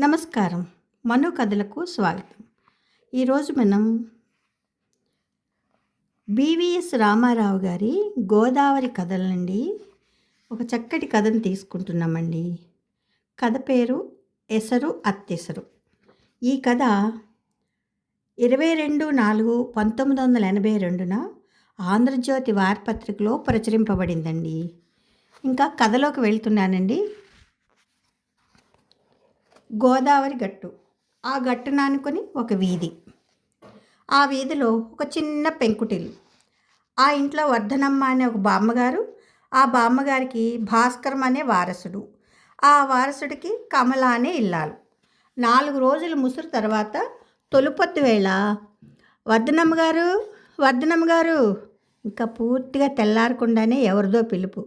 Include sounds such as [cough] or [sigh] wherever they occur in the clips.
నమస్కారం. మను కథలకు స్వాగతం. ఈరోజు మనం బీవీఎస్ రామారావు గారి గోదావరి కథల నుండి ఒక చక్కటి కథను తీసుకుంటున్నామండి. కథ పేరు ఎసరు అత్తెసరు. ఈ కథ ఇరవై రెండు నాలుగు పంతొమ్మిది వందల ఎనభై రెండున ఆంధ్రజ్యోతి వారపత్రికలో ప్రచురింపబడిందండి. ఇంకా కథలోకి వెళ్తున్నానండి. గోదావరి గట్టు. ఆ గట్టున అనుకుని ఒక వీధి. ఆ వీధిలో ఒక చిన్న పెంకుటిల్లు. ఆ ఇంట్లో వర్ధనమ్మ అనే ఒక బామ్మగారు ఆ బామ్మగారికి భాస్కరం అనే వారసుడు. ఆ వారసుడికి కమల అనే ఇల్లాలు. నాలుగు రోజులు ముసురు తర్వాత తొలుపొత్తు వేళ వర్ధనమ్మ గారు వర్ధనమ్మ గారు ఇంకా పూర్తిగా తెల్లారకుండానే ఎవరిదో పిలుపు.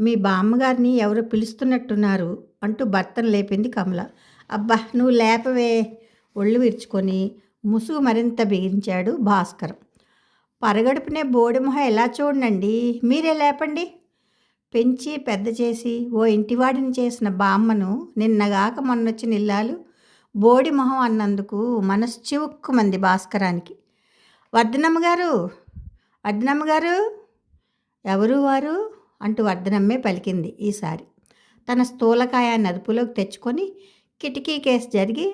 మీ బామ్మగారిని ఎవరో పిలుస్తున్నట్టున్నారు అంటూ భర్తను లేపింది కమల. అబ్బా నువ్వు లేపవే. ఒళ్ళు విరుచుకొని ముసుగు మరింత బిగించాడు భాస్కర్. పరగడుపునే బోడిమొహ ఎలా చూడండి? మీరే లేపండి. పెంచి పెద్ద చేసి ఓ ఇంటివాడిని చేసిన బామ్మను నిన్నగాక మొన్నొచ్చిన ఇల్లాలు బోడి మొహం అన్నందుకు మనసు చివుక్కుమంది భాస్కరానికి. వర్ధనమ్మ గారు? వర్ధనమ్మ గారు? ఎవరు వారు? అంటూ వర్ధనమ్మే పలికింది ఈసారి. తన స్థూలకాయాన్ని అదుపులోకి తెచ్చుకొని కిటికీ కేసు జరిగి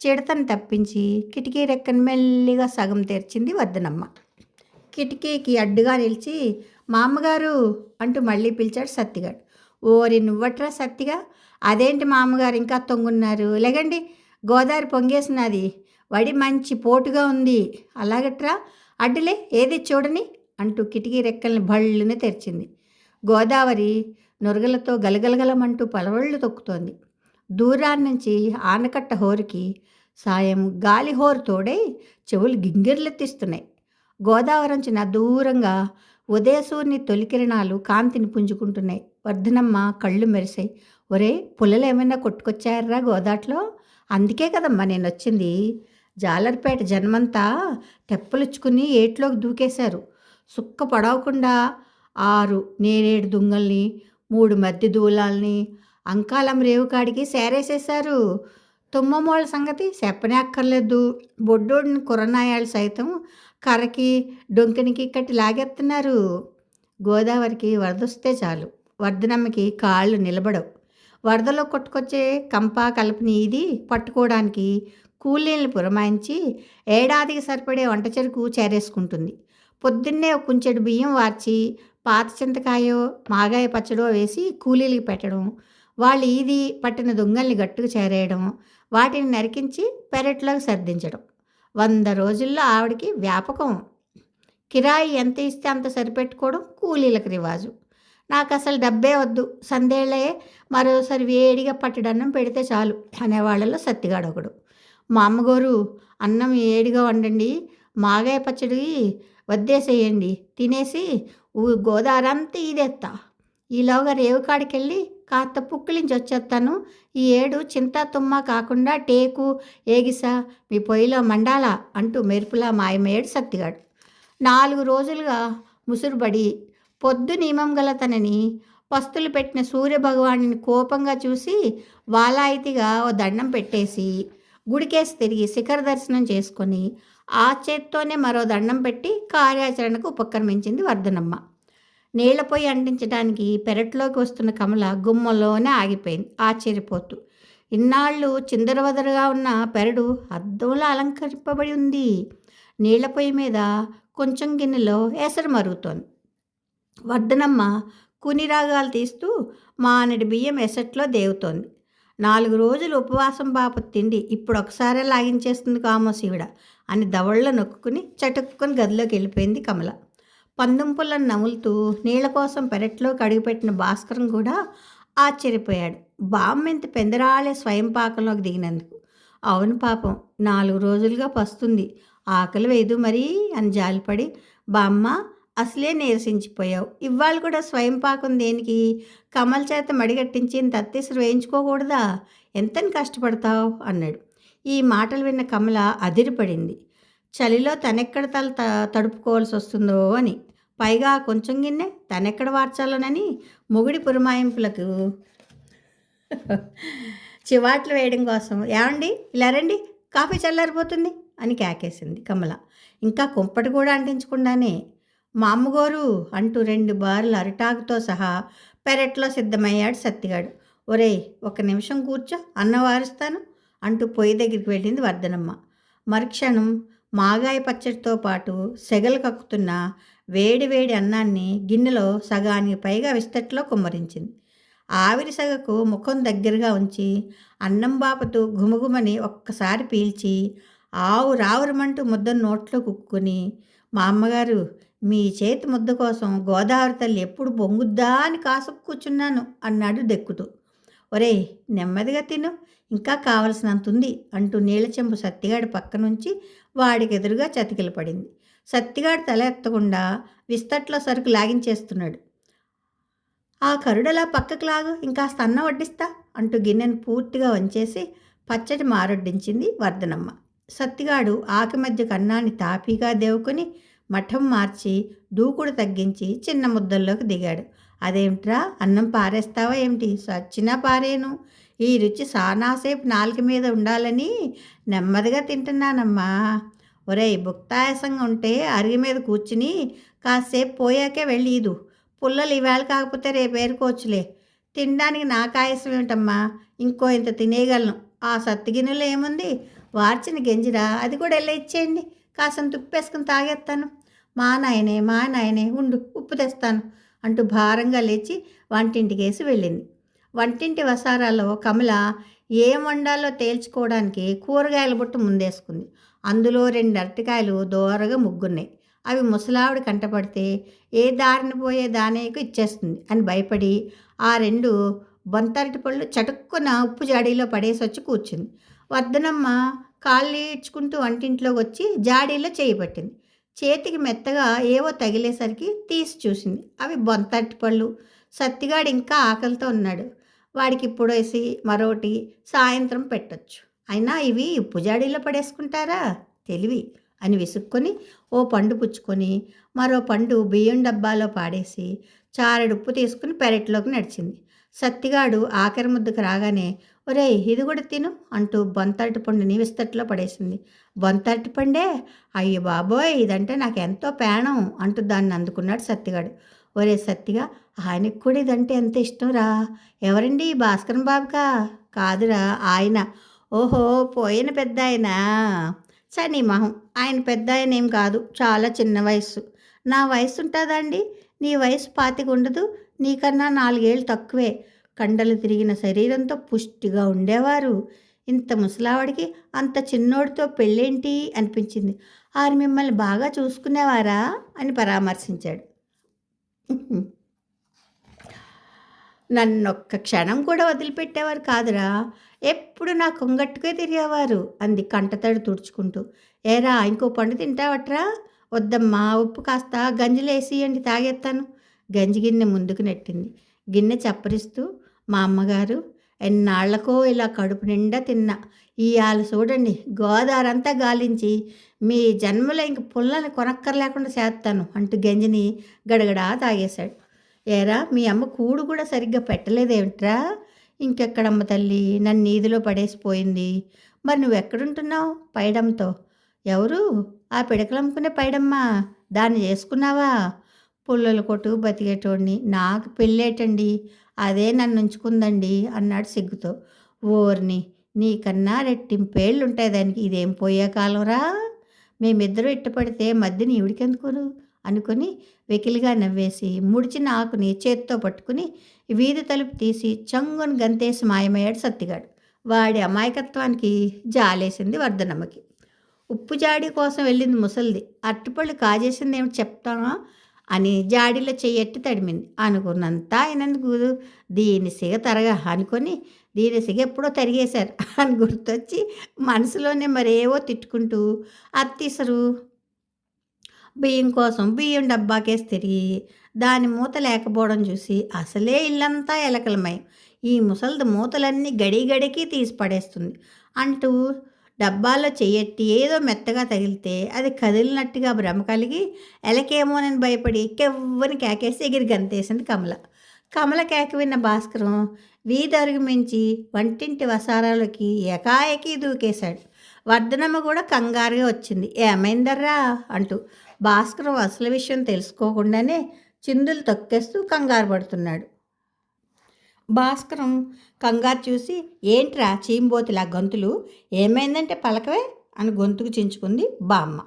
చిడతను తప్పించి కిటికీ రెక్కను మెల్లిగా సగం తెరిచింది వర్ధనమ్మ కిటికీకి అడ్డుగా నిలిచి మా అమ్మగారు అంటూ మళ్ళీ పిలిచాడు సత్తిగాడు. ఓరి నువ్వట్రా సత్తిగా అదేంటి మా అమ్మగారు ఇంకా తొంగున్నారు? లేగండి గోదావరి పొంగేసినది. వడి మంచి పోటుగా ఉంది. అలాగట్రా? అడ్డులే ఏది చూడని? అంటూ కిటికీ రెక్కల్ని భళ్ళుని తెరిచింది. గోదావరి నురగలతో గలగలగలమంటూ పలవళ్ళు తొక్కుతోంది. దూరాన్నించి ఆనకట్ట హోరుకి సాయం గాలి హోరు తోడై చెవులు గింగిర్లెత్తిస్తున్నాయి. గోదావరించిన దూరంగా ఉదయసూర్ని తొలికిరణాలు కాంతిని పుంజుకుంటున్నాయి. వర్ధనమ్మ కళ్ళు మెరిసాయి ఒరే పుల్లలు ఏమైనా కొట్టుకొచ్చారా గోదాట్లో? అందుకే కదమ్మా నేను వచ్చింది జాలర్పేట జన్మంతా తెప్పలుచ్చుకుని ఏట్లోకి దూకేశారు. సుక్క పడవకుండా ఆరు నేరేడు దుంగల్ని మూడు మధ్య దూలాల్ని అంకాలం రేవుకాడికి సేరేసేశారు. తుమ్మమోళ్ళ సంగతి చెప్పనే అక్కర్లేదు. బొడ్డోడిని కురనాయాలు సైతం కర్రకి డొంకినికి కట్టి లాగెత్తున్నారు. గోదావరికి వరదొస్తే చాలు. వర్ధనమ్మకి కాళ్ళు నిలబడవు. వరదలో కొట్టుకొచ్చే కంప కలపని ఇది పట్టుకోవడానికి కూలీలను పురమాయించి ఏడాదికి సరిపడే వంట చెరుకు చేరేసుకుంటుంది. పొద్దున్నే ఒక కుంచెడు బియ్యం వార్చి పాత చింతకాయో మాగాయ పచ్చడో వేసి కూలీలకి పెట్టడం వాళ్ళు ఈది పట్టిన దొంగల్ని గట్టుకు చేరేయడం వాటిని నరికించి పెరట్లోకి సర్దించడం. వంద రోజుల్లో ఆవిడకి వ్యాపకం. కిరాయి ఎంత ఇస్తే అంత సరిపెట్టుకోవడం కూలీలకు రివాజు. నాకు అసలు డబ్బే వద్దు సందేళ్ళే మరోసారి వేడిగా పట్టడన్నం పెడితే చాలు అనేవాళ్ళలో సత్తిగాడొకడు మా అమ్మగారు అన్నం ఏడిగా వండండి మాగాయ పచ్చడి వద్దేసేయండి తినేసి గోదారంతా ఇదేస్తా ఈలోగా రేవుకాడికి వెళ్ళి కాస్త పుక్కిలించి వచ్చేస్తాను ఈ ఏడు చింత తుమ్మ కాకుండా టేకు ఏగిసా మీ పొయ్యిలో మండాలా అంటూ మెరుపులా మాయమేడు సత్తిగాడు నాలుగు రోజులుగా ముసురుబడి పొద్దు నియమం గల తనని పస్తులు పెట్టిన సూర్యభగవాన్ని కోపంగా చూసి వాలాయితీగా ఓ దండం పెట్టేసి గుడికేసి తిరిగి శిఖర దర్శనం చేసుకొని ఆ చేత్తోనే మరో దండం పెట్టి కార్యాచరణకు ఉపక్రమించింది వర్ధనమ్మ. నీళ్ళ పొయ్యి అంటించడానికి పెరట్లోకి వస్తున్న కమల గుమ్మలోనే ఆగిపోయింది. ఆశ్చర్యపోతూ ఇన్నాళ్ళు చిందరవదరగా ఉన్న పెరడు అద్దంలో అలంకరింపబడి ఉంది. నీళ్ళ పొయ్యి మీద కొంచెం గిన్నెలో ఎసరు మరుగుతోంది. వర్ధనమ్మ కునిరాగాలు తీస్తూ మానడి బియ్యం ఎసట్లో దేవుతోంది. నాలుగు రోజులు ఉపవాసం బాపు తిండి ఇప్పుడు ఒకసారే లాగించేస్తుంది కామోశివుడ అని దవళ్ళ నొక్కుని చటుక్కుని గదిలోకి వెళ్ళిపోయింది కమల. పందుంపులను నములుతూ నీళ్ళ కోసం పెరట్లోకి అడుగుపెట్టిన భాస్కరం కూడా ఆశ్చర్యపోయాడు. బామ్మెంత పెందరాళే స్వయం పాకంలోకి దిగినందుకు. అవును పాపం నాలుగు రోజులుగా పస్తుంది. ఆకలి వేయదు మరీ అని జాలిపడి బామ్మ అసలే నీరసించిపోయావు. ఇవాళ కూడా స్వయం పాకం దేనికి? కమల చేత మడిగట్టించి తత్తీసరు వేయించుకోకూడదా? ఎంతని కష్టపడతావు? అన్నాడు. ఈ మాటలు విన్న కమల అదిరిపడింది. చలిలో తనెక్కడ తల త తడుపుకోవాల్సి వస్తుందో అని. పైగా కొంచెం గిన్నె తనెక్కడ వార్చాలోనని మొగుడి పురమాయింపులకు. చివాట్లు వేయడం కోసం. ఏమండి? ఇలా రండి. కాఫీ చల్లారిపోతుంది అని కేకేసింది కమల. ఇంకా కుంపటి కూడా అంటించకుండానే మా అమ్మగోరు అంటూ రెండు బార్లు అరిటాకుతో సహా పెరట్లో సిద్ధమయ్యాడు సత్తిగాడు. ఒరేయ్ ఒక నిమిషం కూర్చో అన్న వారుస్తాను అంటూ పొయ్యి దగ్గరికి వెళ్ళింది వర్ధనమ్మ. మరుక్షణం మాగాయ పచ్చడితో పాటు సెగలు కక్కుతున్న వేడి వేడి అన్నాన్ని గిన్నెలో సగానికి పైగా విస్తట్లో కుమ్మరించింది. ఆవిరి సగకు ముఖం దగ్గరగా ఉంచి అన్నం బాపతు ఘుమఘుమని ఒక్కసారి పీల్చి ఆవు రావురమంటూ ముద్ద నోట్లో కుక్కుని మా అమ్మగారు మీ చేతి ముద్ద కోసం గోదావరి తల్లి ఎప్పుడు బొంగుద్దా అని కాసుకు కూర్చున్నాను అన్నాడు దెక్కుతూ. ఒరేయ్ నెమ్మదిగా తిను. ఇంకా కావలసినంత ఉంది అంటూ నీళ్ళ చెంబు సత్తిగాడి పక్క నుంచి వాడికి ఎదురుగా చతికిల పడింది. సత్తిగాడు తల ఎత్తకుండా విస్తట్లో సరుకు లాగించేస్తున్నాడు. ఆ కరుడలా పక్కకు లాగు ఇంకా అన్నం వడ్డిస్తా అంటూ గిన్నెను పూర్తిగా వంచేసి పచ్చడి మారొడ్డించింది వర్ధనమ్మ. సత్తిగాడు ఆకి మధ్య కన్నాన్ని తాపీగా దేవుకొని మఠం మార్చి దూకుడు తగ్గించి చిన్న ముద్దల్లోకి దిగాడు. అదేమిట్రా అన్నం పారేస్తావా ఏమిటి? సచ్చినా పారేను. ఈ రుచి సానాసేపు నాలుక మీద ఉండాలని నెమ్మదిగా తింటున్నానమ్మా. ఒరేయ్ భుక్తాయాసంగా ఉంటే అరిగి మీద కూర్చుని కాసేపు పోయాకే వెళ్ళీదు. పుల్లలు ఇవాళ కాకపోతే రేపు ఏరుకోవచ్చులే. తినడానికి నాకు ఆయాసం ఏమిటమ్మా? ఇంకో ఇంత తినేయగలను. ఆ సత్తిగిన్నెలో ఏముంది? వార్చిన గెంజిరా అది కూడా వెళ్ళి ఇచ్చేయండి. కాసంత ఉప్పేసుకుని తాగేస్తాను మా నాయనే మా నాయనే ఉండు ఉప్పు తెస్తాను అంటూ భారంగా లేచి వంటింటికి వేసి వెళ్ళింది. వంటింటి వసారాలో కమల ఏం వండాలో తేల్చుకోవడానికి కూరగాయల బుట్ట ముందేసుకుంది. అందులో రెండు అరటికాయలు దోరగా ముగ్గున్నాయి. అవి ముసలావిడ కంటపడితే ఏ దారిన పోయే దానేకు ఇచ్చేస్తుంది అని భయపడి ఆ రెండు బొంతరటి పళ్ళు చటుక్కున ఉప్పు జాడీలో పడేసి వచ్చి కూర్చుంది. వర్ధనమ్మ కాళ్ళు ఈడ్చుకుంటూ వంటింట్లోకి వచ్చి జాడీలో చేయబట్టింది చేతికి మెత్తగా ఏవో తగిలేసరికి తీసి చూసింది. అవి బొంతరటి పళ్ళు సత్తిగాడు ఇంకా ఆకలితో ఉన్నాడు. వాడికి ఇప్పుడు వేసి మరోటి సాయంత్రం పెట్టొచ్చు. అయినా ఇవి ఉప్పు జాడీలో పడేసుకుంటారా? తెలివి. అని విసుక్కొని ఓ పండు పుచ్చుకొని మరో పండు బియ్యం డబ్బాలో పాడేసి చారెడు ఉప్పు తీసుకుని పెరట్లోకి నడిచింది. సత్తిగాడు ఆఖరి ముద్దుకు రాగానే ఒరేయ్ ఇది కూడా తిను అంటూ బొంతరటి పండుని విస్తట్లో పడేసింది. బొంతరటి పండే? అయ్యో బాబోయ్ ఇదంటే నాకు ఎంతో పేణం అంటూ దాన్ని అందుకున్నాడు సత్తిగాడు. ఒరే సత్తిగా ఆయనకు కూడా ఇదంటే ఎంత ఇష్టం రా? ఎవరండి భాస్కరం బాబుకా? కాదురా ఆయన. ఓహో పోయిన పెద్ద ఆయన చని మహం ఆయన పెద్ద ఆయన ఏం కాదు చాలా చిన్న వయస్సు. నా వయసు ఉంటుందండి నీ వయసు పాతిక ఉండదు నీకన్నా నాలుగేళ్ళు తక్కువే. కండలు తిరిగిన శరీరంతో పుష్టిగా ఉండేవారు. ఇంత ముసలావాడికి అంత చిన్నోడితో పెళ్ళేంటి అనిపించింది. ఆరు మిమ్మల్ని బాగా చూసుకునేవారా అని పరామర్శించాడు. నన్నొక్క క్షణం కూడా వదిలిపెట్టేవారు కాదురా. ఎప్పుడు నా కొంగట్టుకే తిరిగేవారు అంది కంటతడి తుడుచుకుంటూ. ఏరా ఇంకో పండు తింటావట్రా? వద్దమ్మా ఉప్పు కాస్త గంజిలేసి అండి తాగేస్తాను గంజి గిన్నె ముందుకు నెట్టింది. గిన్నె చప్పరిస్తూ మా అమ్మగారు ఎన్నాళ్ళకో ఇలా కడుపు నిండా తిన్నా. ఇవాళ చూడండి గోదావరంతా గాలించి మీ జన్మలో ఇంక పుల్లని కొనక్కర్లేకుండా చేస్తాను అంటూ గంజిని గడగడా తాగేశాడు. ఏరా మీ అమ్మ కూడు కూడా సరిగ్గా పెట్టలేదేమిట్రా? ఇంకెక్కడమ్మ తల్లి నన్ను నీదిలో పడేసిపోయింది. మరి నువ్వు ఎక్కడుంటున్నావు పైడంతో? ఎవరు? ఆ పిడకలమ్ముకునే పైడమ్మ. దాన్ని చేసుకున్నావా? పుల్లల కొట్టు బతికేటోడిని. నాకు పెళ్ళేటండి అదే నన్ను ఉంచుకుందండి అన్నాడు సిగ్గుతో. ఓర్ని నీకన్నా రెట్టింపేళ్ళు ఉంటాయి దానికి ఇదేం పోయే కాలంరా? మేమిద్దరూ ఇట్టపడితే మధ్యని ఈవిడికెందుకును అనుకుని వెకిలిగా నవ్వేసి ముడిచిన ఆకుని చేత్తో పట్టుకుని వీధి తలుపు తీసి చంగుని గంతేసి మాయమయ్యాడు సత్తిగాడు. వాడి అమాయకత్వానికి జాలేసింది వర్ధనమ్మకి. ఉప్పు జాడి కోసం వెళ్ళింది ముసలిది. అట్టుపళ్ళు కాజేసింది ఏమిటి చెప్తానా అని జాడీలో చెయ్యట్టి తడిమింది. అనుకున్నంత అయినందుకు దీని సిగ తరగా అనుకొని దీని సిగ ఎప్పుడో తరిగేశారు [laughs] అని గుర్తొచ్చి మనసులోనే మరేవో తిట్టుకుంటూ అత్తిసరు బియ్యం కోసం బియ్యం డబ్బాకేసి తిరిగి దాని మూత లేకపోవడం చూసి అసలే ఇల్లంతా ఎలకలమై ఈ ముసలిది మూతలన్నీ గడి గడికి తీసి పడేస్తుంది అంటూ డబ్బాలో చెయ్యెట్టి ఏదో మెత్తగా తగిలితే అది కదిలినట్టుగా భ్రమ కలిగి ఎలకేమోనని భయపడి కెవ్వని కేకేసి ఎగిరి గంతేసింది కమల. కమల కేక విన్న భాస్కరం వీధరుగు మించి వంటింటి వసారాలకి ఏకాయకి దూకేశాడు. వర్ధనమ్మ కూడా కంగారుగా వచ్చింది. ఏమైందర్రా అంటూ భాస్కరం అసలు విషయం తెలుసుకోకుండానే చిందులు తొక్కేస్తూ కంగారు పడుతున్నాడు. భాస్కరం కంగారు చూసి ఏంట్రా చీంబోతులా గొంతులు? ఏమైందంటే పలకవే? అని గొంతుకు చించుకుంది బామ్మ.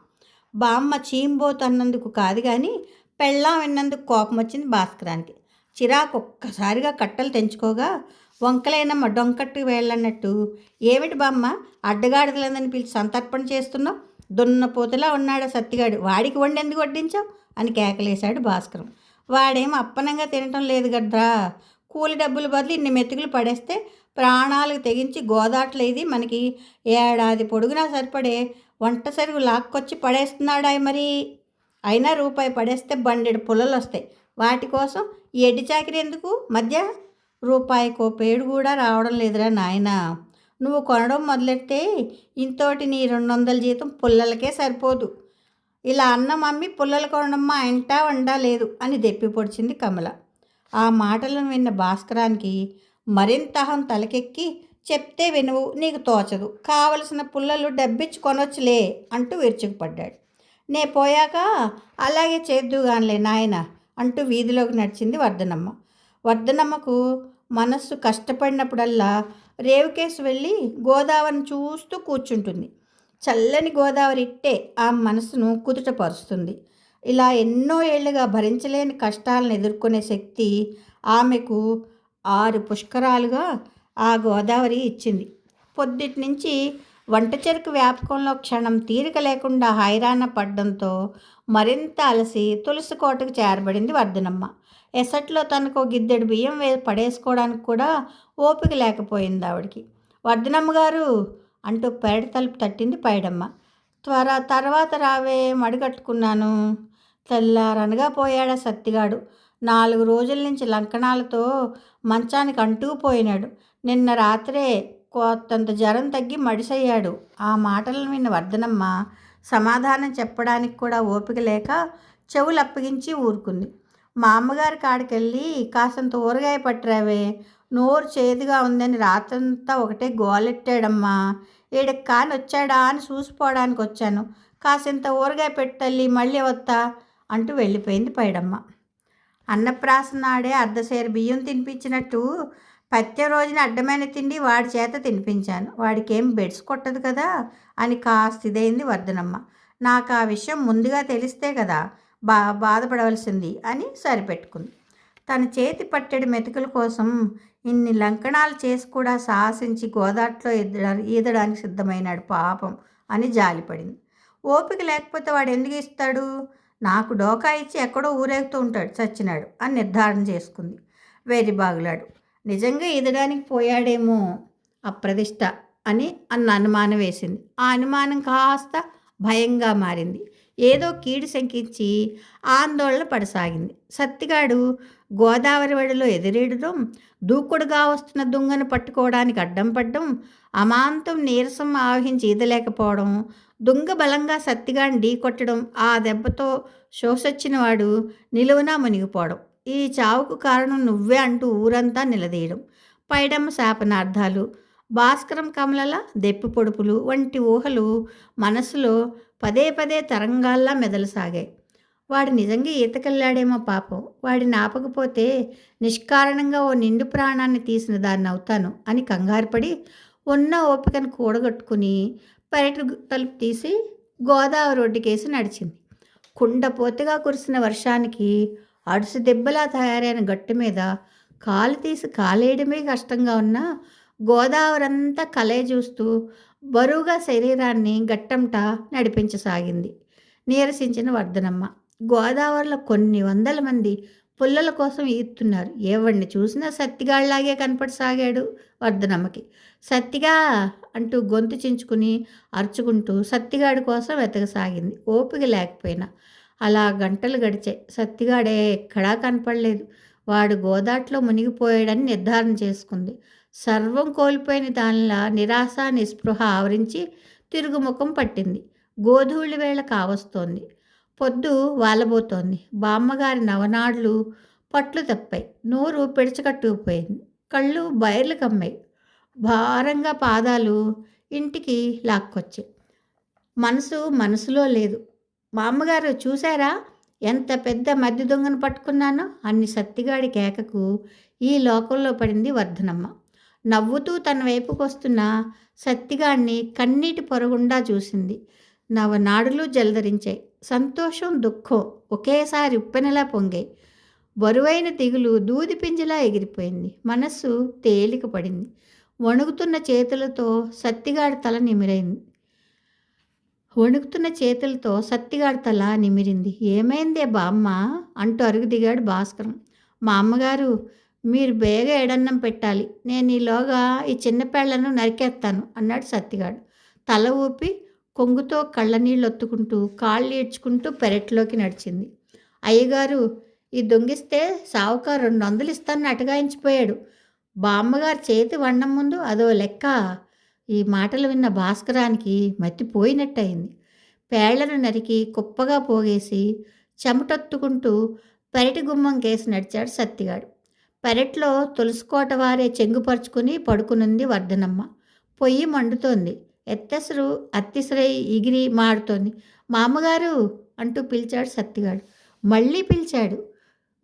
బామ్మ చీంబోతు అన్నందుకు కాదు కానీ పెళ్ళాం విన్నందుకు కోపం వచ్చింది భాస్కరానికి. చిరాకు ఒక్కసారిగా కట్టలు తెంచుకోగా వంకలైనమ్మ డొంకట్టు వెళ్ళన్నట్టు. ఏమిటి బామ్మ అడ్డగాడిదలేదని పిలిచి సంతర్పణ చేస్తున్నావు? దున్నపోతులా ఉన్నాడు సత్తిగాడు? వాడికి వండేందుకు వడ్డించావు? అని కేకలేశాడు భాస్కరం. వాడేం అప్పనంగా తినటం లేదు గడ్రా. కూలి డబ్బులు బదులు ఇన్ని మెతుకులు పడేస్తే ప్రాణాలకు తెగించి గోదాట్లేది మనకి. ఏడాది పొడుగునా సరిపడే వంట సరుకు లాక్కొచ్చి పడేస్తున్నాడా మరి. అయినా రూపాయి పడేస్తే బండెడు పుల్లలు వస్తాయి. వాటి కోసం ఈ ఎడ్డి చాకిరి ఎందుకు? మధ్య రూపాయికో పేడు కూడా రావడం లేదురా నాయనా. నువ్వు కొనడం మొదలెడితే ఇంతోటి నీ రెండు వందల జీతం పుల్లలకే సరిపోదు. ఇలా అన్నం అమ్మి పుల్లలు కొనడమ్మా ఇంటా వండా లేదు అని దెప్పి పొడిచింది కమల. ఆ మాటలను విన్న భాస్కరానికి మరింత అహం తలకెక్కి చెప్తే వినువు నీకు తోచదు. కావలసిన పుల్లలు డబ్బిచ్చి కొనొచ్చులే అంటూ విరుచుకుపడ్డాడు. నే పోయాక అలాగే చేద్దుగానిలే నాయన అంటూ వీధిలోకి నడిచింది వర్ధనమ్మ. వర్ధనమ్మకు మనస్సు కష్టపడినప్పుడల్లా రేవుకేసి వెళ్ళి గోదావరిని చూస్తూ కూర్చుంటుంది. చల్లని గోదావరి ఇట్టే ఆ మనసును కుదుటపరుస్తుంది. ఇలా ఎన్నో ఏళ్ళుగా భరించలేని కష్టాలను ఎదుర్కొనే శక్తి ఆమెకు ఆరు పుష్కరాలుగా ఆ గోదావరి ఇచ్చింది. పొద్దుటి నుంచి వంట చెరుకు వ్యాపకంలో క్షణం తీరిక లేకుండా హైరాణ పడడంతో మరింత అలసి తులసి కోటకు చేరబడింది వర్ధనమ్మ. ఎసట్లో తనకు గిద్దెడు బియ్యం వే పడేసుకోవడానికి కూడా ఓపిక లేకపోయింది ఆవిడికి. వర్ధనమ్మ గారు అంటూ పెరటి తలుపు తట్టింది పైడమ్మ. త్వర తర్వాత రావే మడిగట్టుకున్నాను. తెల్లారనగా పోయాడా సత్తిగాడు. నాలుగు రోజుల నుంచి లంకణాలతో మంచానికి అంటూ పోయినాడు. నిన్న రాత్రే కొత్తంత జ్వరం తగ్గి మడిసయ్యాడు. ఆ మాటలను విన్న వర్ధనమ్మ సమాధానం చెప్పడానికి కూడా ఓపిక లేక చెవులు అప్పగించి ఊరుకుంది. మా అమ్మగారి కాడికెళ్ళి కాసంత ఊరగాయ పట్టరావే నోరు చేదుగా ఉందని రాత్రంతా ఒకటే గోలెట్టాడమ్మా. ఈడకి కాని వచ్చాడా అని చూసిపోవడానికి వచ్చాను కాసింత ఊరగాయ పెట్టల్లి మళ్ళీ వస్తా అంటూ వెళ్ళిపోయింది పైడమ్మ. అన్నప్రాసనాడే అర్ధసేర బియ్యం తినిపించినట్టు పత్య రోజున అడ్డమైన తిండి వాడి చేత తినిపించాను. వాడికి ఏం బెడ్స్ కొట్టదు కదా అని కాస్త ఇదైంది వర్ధనమ్మ. నాకు ఆ విషయం ముందుగా తెలిస్తే కదా బా బాధపడవలసింది అని సరిపెట్టుకుంది. తన చేతి పట్టెడు మెతుకుల కోసం ఇన్ని లంకణాలు చేసి కూడా సాహసించి గోదాట్లో ఈదడానికి సిద్ధమైనాడు పాపం అని జాలిపడింది. ఓపిక లేకపోతే వాడు ఎందుకు ఇస్తాడు? నాకు డోకా ఇచ్చి ఎక్కడో ఊరేగుతూ ఉంటాడు చచ్చినాడు అని నిర్ధారణ చేసుకుంది. వేరి బాగులాడు. నిజంగా ఈదడానికి పోయాడేమో అప్రదిష్ట అని అన్న అనుమానం వేసింది. ఆ అనుమానం కాస్త భయంగా మారింది. ఏదో కీడు శంకించి ఆందోళన పడసాగింది. సత్తిగాడు గోదావరి వడిలో ఎదురేడడం దూకుడుగా వస్తున్న దుంగను పట్టుకోవడానికి అడ్డం పడ్డం అమాంతం నీరసం ఆవహించి ఈదలేకపోవడం దుంగ బలంగా సత్తిగాని ఢీ కొట్టడం ఆ దెబ్బతో శోషొచ్చినవాడు నిలువునా మునిగిపోవడం. ఈ చావుకు కారణం నువ్వే అంటూ ఊరంతా నిలదీయడం. పైడమ్మ శాపనార్థాలు భాస్కరం కమలల దెప్పి పొడుపులు వంటి ఊహలు మనసులో పదే పదే తరంగాల్లా మెదలసాగాయి. వాడు నిజంగా ఈతకెళ్ళాడేమో పాపం. వాడిని ఆపకపోతే నిష్కారణంగా ఓ నిండు ప్రాణాన్ని తీసిన దాన్ని అవుతాను అని కంగారుపడి ఉన్న ఓపికను కూడగట్టుకుని పెరటి తలుపు తీసి గోదావరి రోడ్డుకేసి నడిచింది. కుండపోతగా కురిసిన వర్షానికి అడుసు దెబ్బలా తయారైన గట్టు మీద కాలు తీసి కాలేయడమే కష్టంగా ఉన్న గోదావరి అంతా కలయ చూస్తూ బరువుగా శరీరాన్ని గట్టంట నడిపించసాగింది. నీరసించిన వర్ధనమ్మ. గోదావరిలో కొన్ని వందల మంది పుల్లల కోసం ఈత్తున్నారు. ఎవడిని చూసినా సత్తిగాళ్ళాగే కనపడసాగాడు వర్ధనమ్మకి సత్తిగా అంటూ గొంతు చించుకుని అరుచుకుంటూ సత్తిగాడి కోసం వెతకసాగింది. ఓపిక లేకపోయినా అలా గంటలు గడిచాయి. సత్తిగాడే ఎక్కడా కనపడలేదు. వాడు గోదాట్లో మునిగిపోయాడని నిర్ధారణ చేసుకుంది. సర్వం కోల్పోయిన దానిలా నిరాశ నిస్పృహ ఆవరించి తిరుగుముఖం పట్టింది. గోధూళి వేళ కావస్తోంది. పొద్దు వాలబోతోంది. బామ్మగారి నవనాడులు పట్లు తప్పాయి. నోరు పిడచకట్టుకుపోయింది. కళ్ళు బయర్లు కమ్మాయి. భారంగా పాదాలు ఇంటికి లాక్కొచ్చాయి. మనసు మనసులో లేదు. మా అమ్మగారు చూసారా ఎంత పెద్ద మధ్య దొంగను పట్టుకున్నానో? అన్ని సత్తిగాడి కేకకు ఈ లోకంలో పడింది వర్ధనమ్మ. నవ్వుతూ తన వైపుకు వస్తున్న సత్తిగాడిని కన్నీటి పొరగుండా చూసింది. నవనాడులు జలధరించాయి సంతోషం దుఃఖం ఒకేసారి ఉప్పెనలా పొంగాయి బరువైన దిగులు దూది పింజలా ఎగిరిపోయింది. మనస్సు తేలిక పడింది. వణుకుతున్న చేతులతో సత్తిగాడి తల నిమిరైంది. వణుకుతున్న చేతులతో సత్తిగాడి తల నిమిరింది. ఏమైందే బామ్మ? అంటూ అరుగు దిగాడు భాస్కరం. మా అమ్మగారు మీరు బేగ ఎడన్నం పెట్టాలి. నేను ఈలోగా ఈ చిన్నపేళ్ళను నరికేస్తాను అన్నాడు సత్తిగాడు. తల ఊపి కొంగుతో కళ్ళనీళ్ళు ఒత్తుకుంటూ కాళ్ళు ఈడ్చుకుంటూ పెరట్లోకి నడిచింది. అయ్యగారు ఈ దొంగిస్తే సావుకారు రెండు వందలు ఇస్తానని అటగాయించిపోయాడు. బామ్మగారు చేతి వండం ముందు అదో లెక్క. ఈ మాటలు విన్న భాస్కరానికి మత్తిపోయినట్టయింది పేళ్ళను నరికి కుప్పగా పోగేసి చెమటొత్తుకుంటూ పెరటి గుమ్మం కేసి నడిచాడు సత్తిగాడు. పెరట్లో తులసికోట వారే చెంగుపరుచుకుని పడుకునుంది వర్ధనమ్మ. పొయ్యి మండుతోంది. ఎత్తసరు అత్తిసరై ఎగిరి మాడుతోంది మామగారు అంటూ పిలిచాడు సత్తిగాడు. మళ్ళీ పిలిచాడు.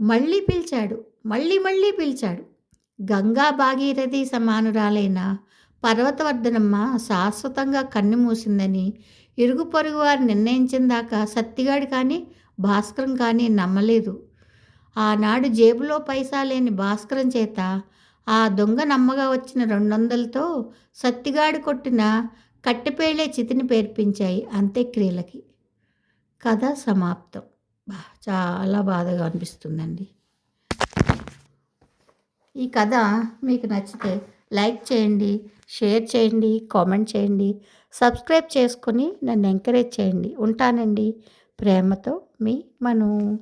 మళ్ళీ పిలిచాడు. మళ్ళీ మళ్ళీ పిలిచాడు. గంగా భాగీరథి సమానురాలైన? పర్వతవర్ధనమ్మ శాశ్వతంగా కన్ను మూసిందని ఇరుగు పొరుగు వారు నిర్ణయించిన దాకా సత్తిగాడు కానీ భాస్కరం కానీ నమ్మలేదు. ఆనాడు జేబులో పైసా లేని భాస్కరం చేత ఆ దొంగ నమ్మగా వచ్చిన రెండు వందలతో సత్తిగాడు కొట్టిన కట్టెపేళ్ళే చితిని పేర్పించాయి అంత్యక్రియలకి. కథ సమాప్తం. బా చాలా బాధగా అనిపిస్తుందండి. ఈ కథ మీకు నచ్చితే లైక్ చేయండి షేర్ చేయండి కామెంట్ చేయండి సబ్స్క్రైబ్ చేసుకొని నన్ను ఎంకరేజ్ చేయండి. ఉంటానండి. ప్రేమతో మీ మను.